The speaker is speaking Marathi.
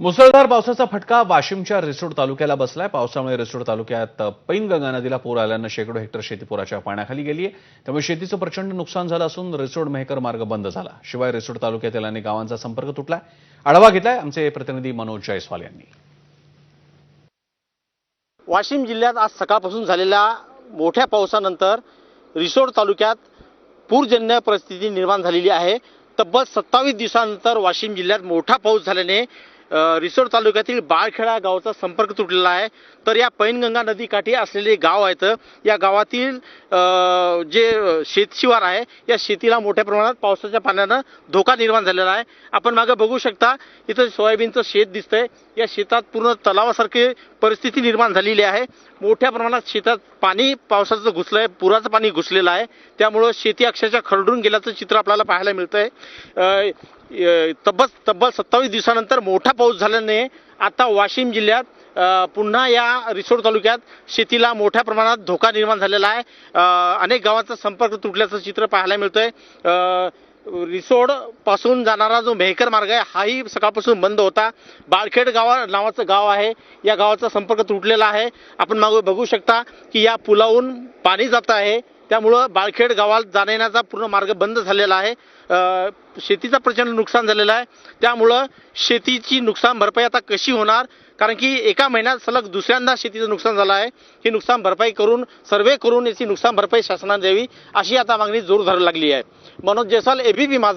मुसळधार पावसाचा फटका वाशिमच्या रिसोड तालुक्याला बसलाय. पावसामुळे रिसोड तालुक्यात पैनगंगा नदीला पूर आल्यानं शेकडो हेक्टर शेती पुराच्या पाण्याखाली गेली आहे त्यामुळे शेतीचं प्रचंड नुकसान झालं असून रिसोड मेहकर मार्ग बंद झाला. शिवाय रिसोड तालुक्यातील अनेक गावांचा संपर्क तुटलाय. आढावा घेतलाय आमचे प्रतिनिधी मनोज जयस्वाल यांनी. वाशिम जिल्ह्यात आज सकाळपासून झालेल्या मोठ्या पावसानंतर रिसोड तालुक्यात पूरजन्य परिस्थिती निर्माण झालेली आहे. तब्बल सत्तावीस दिवसानंतर वाशिम जिल्ह्यात मोठा पाऊस झाल्याने रिसोड तालुक्यातील बाळखेडा गावचा संपर्क तुटलेला आहे. तर या पैनगंगा नदीकाठी असलेले गाव आहेत. या गावातील जे शेतशिवार आहे या शेतीला मोठ्या प्रमाणात पावसाच्या पाण्यानं धोका निर्माण झालेला आहे. आपण मागे बघू शकता इथं सोयाबीनचं शेत दिसतंय. या शेतात पूर्ण तलावासारखी परिस्थिती निर्माण झालेली आहे. मोठ्या प्रमाणात शेतात पाणी पावसाचं घुसलंय पुराचं पाणी घुसलेलं आहे. त्यामुळं शेती अक्षरशः खरडून गेल्याचं चित्र आपल्याला पाहायला मिळतंय. तब्बल तब्बल सत्तावीस दिवसानंतर मोठा पाऊस झाल्याने आता वाशिम जिल्ह्यात पुन्हा या रिसोड तालुक्यात शेतीला मोठ्या प्रमाणात धोका निर्माण झालेला आहे. अनेक गावांचा संपर्क तुटल्याचं चित्र पाहायला मिळतंय. अं, रिसोडपासून जाणारा जो मेहकर मार्ग आहे हाही सकाळपासून बंद होता. बाळखेड गावा नावाचं गाव आहे. या गावाचा संपर्क तुटलेला आहे. आपण मागू बघू शकता की या पुलाहून पाणी जात आहे. त्यामुळं बाळखेड गावात जाण्याचा पूर्ण मार्ग बंद झालेला आहे. शेतीचा शेतीचं प्रचंड नुकसान झालेलं आहे. त्यामुळं शेतीची नुकसान भरपाई आता कशी होणार? कारण की एका महिन्यात सलग दुसऱ्यांदा शेतीचं नुकसान झालं आहे. ही नुकसान भरपाई करून सर्वे करून याची नुकसान भरपाई शासनाने द्यावी अशी आता मागणी जोर धरू लागली आहे. मनोज जयस्वाल एबीपी माझा